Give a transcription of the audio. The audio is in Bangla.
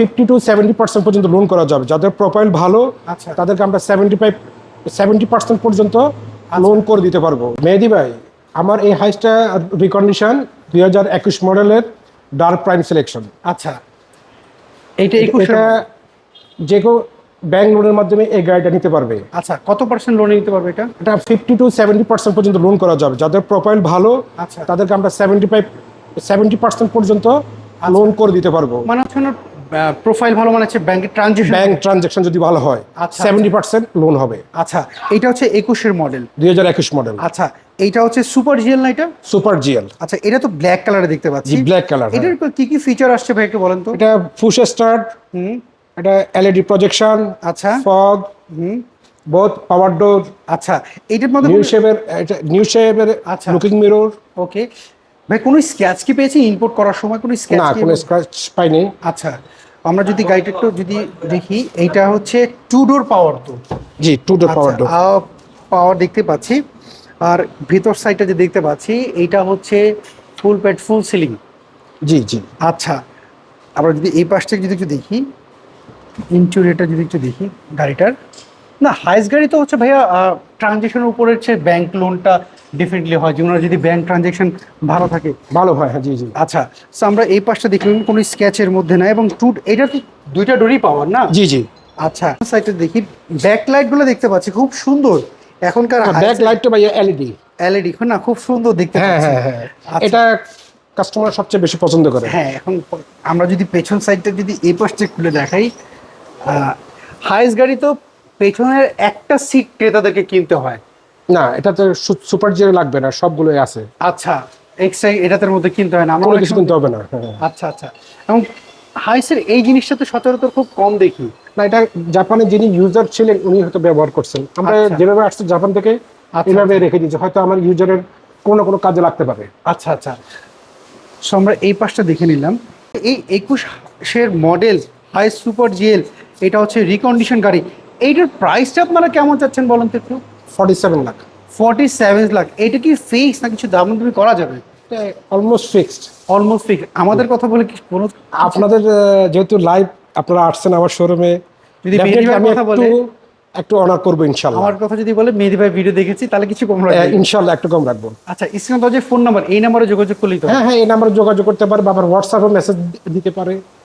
ফিফটি টু সেভেন্টি পার্সেন্ট পর্যন্ত লোন করা যাবে। যাদের প্রোফাইল ভালো আচ্ছা। তাদেরকে আমরা সেভেন্টি ফাইভ সেভেন্টি পার্সেন্ট পর্যন্ত লোন করে দিতে পারব। মেহেদি ভাই আমার এই হাইসটা রিকন্ডিশন দুই হাজার একুশ মডেলের ডার্ক প্রাইম সিলেকশন আচ্ছা। এইটা এটা যে কেউ ব্যাংক লোনের মাধ্যমে এই গাড়িটা নিতে পারবে। আচ্ছা কত পার্সেন্ট লোন নিতে পারবে এটা? এটা ফিফটি টু সেভেন্টি পার্সেন্ট পর্যন্ত লোন করা যাবে। যাদের প্রোফাইল ভালো আচ্ছা। তাদেরকে আমরা সেভেন্টি ফাইভ সেভেন্টি পার্সেন্ট পর্যন্ত লোন করে দিতে পারব। মানে হচ্ছে প্রোফাইল ভালো মানে হচ্ছে ব্যাংকের ট্রানজেকশন ব্যাংক ট্রানজ্যাকশন যদি ভালো হয় আচ্ছা, সেভেন্টি পার্সেন্ট লোন হবে। আচ্ছা এটা হচ্ছে একুশের মডেল দুই হাজার একুশ মডেল আচ্ছা এইটা হচ্ছে সুপার জিএল না এটা? সুপার জিএল আচ্ছা এটা তো ব্ল্যাক কালারে দেখতে পাচ্ছি। জি ব্ল্যাক কালার এটার কি কি ফিচার আসছে ভাই একটু বলেন তো? এটা ফুশ স্টার্ট হুম। এটা এলইডি প্রজেকশন আচ্ছা। ফগ হুম। বোথ পাওয়ার ডোর আচ্ছা এটার মধ্যে নিউ শেপের এটা নিউ শেপের আচ্ছা। লুকিং মিরর ওকে ভাই কোনো স্ক্র্যাচ কি পেয়েছি? ইম্পোর্ট করার সময় কোনো না স্ক্র্যাচ কি কোনো স্ক্র্যাচ পাইনি। আচ্ছা আমরা যদি গাড়িটা একটু যদি দেখি এইটা হচ্ছে টু ডোর পাওয়ার তো জি two door power door power দেখতে পাচ্ছি। আর ভিতর সাইডটা যে দেখতে পাচ্ছি এইটা হচ্ছে ফুল প্যাড ফুল সিলিং জি জি। আচ্ছা আমরা যদি এই পাশটা যদি একটু দেখি ইন্টেরিয়রটা যদি একটু দেখি গাড়িটার। না হাইস গাড়ি তো হচ্ছে ভাইয়া ট্রানজেকশনের উপরে হচ্ছে ব্যাংক লোনটা ডেফিনেটলি হয়। যেগুলো যদি ব্যাংক ট্রানজেকশন ভালো থাকে। ভালো হয় হ্যাঁ জি জি। আচ্ছা সো আমরা এই পাশটা দেখলাম কোনো স্কেচের মধ্যে না এবং টু এটা তো দুইটা ডোরই পাওয়ার না? জি জি। আচ্ছা সাইডে দেখি ব্যাক লাইটগুলো দেখতে পাচ্ছি খুব সুন্দর। এখনকার ব্যাক লাইটটা ভাই এলইডি এলইডি না খুব সুন্দর দেখতে হ্যাঁ পাচ্ছি। হ্যাঁ হ্যাঁ। আচ্ছা। এটা কাস্টমার সবচেয়ে বেশি পছন্দ করে। হ্যাঁ এখন আমরা যদি পেছন সাইডটা যদি এই পাশটা খুলে দেখাই হাইস গাড়ি তো পেছনের একটা সিট ক্রেতাদেরকে কিনতে হয়। না এটাতে সুপার জিরো লাগবে না সবগুলোই আছে। আচ্ছা এক্সট্রা এটাদের মধ্যে কিনতে হয় না আমরা কোনো কিছু কিনতে হবে না হ্যাঁ। আচ্ছা আচ্ছা। এবং হাইসের এই জিনিসটা তো সচরাচর খুব কম দেখি। না এটা জাপানে যিনি ইউজার ছিলেন উনি হয়তো ব্যবহার করছেন। আমরা আচ্ছা। যেভাবে আসছে জাপান থেকে আচ্ছা, এভাবে রেখে দিয়েছি। হয়তো আমার ইউজারের কোনো কোনো কাজে লাগতে পারে। আচ্ছা আচ্ছা। সো আমরা এই পাশটা দেখে নিলাম। এই একুশ একুশের মডেল হাই সুপার জিএল এটা হচ্ছে রিকন্ডিশন গাড়ি। এইটার প্রাইসটা আপনারা কেমন চাচ্ছেন বলেন তো একটু? Forty seven lakh forty seven lakh এটা কি ফিক্স না কিছু দাম তুমি করা যাবে? অলমোস্ট ফিক্সড অলমোস্ট ফিক্স আমাদের কথা বলে কি কোনো আপনাদের যেহেতু লাইভ আপনারা আসছেন আমার শোরুমে যদি কথা একটু বলে- একটু অনার করব ইনশাল্লাহ। আমার কথা যদি বলে মেহেদি ভাই ভিডিও দেখেছি তাহলে কিছু কম রাখবে আহ, ইনশাল্লাহ একটু কম রাখব। আচ্ছা স্ক্রিন যে ফোন নাম্বার এই নাম্বারে যোগাযোগ করলেই তো হ্যাঁ হ্যাঁ এই নাম্বারে যোগাযোগ করতে পারে বা আবার হোয়াটসঅ্যাপে মেসেজ দিতে পারে।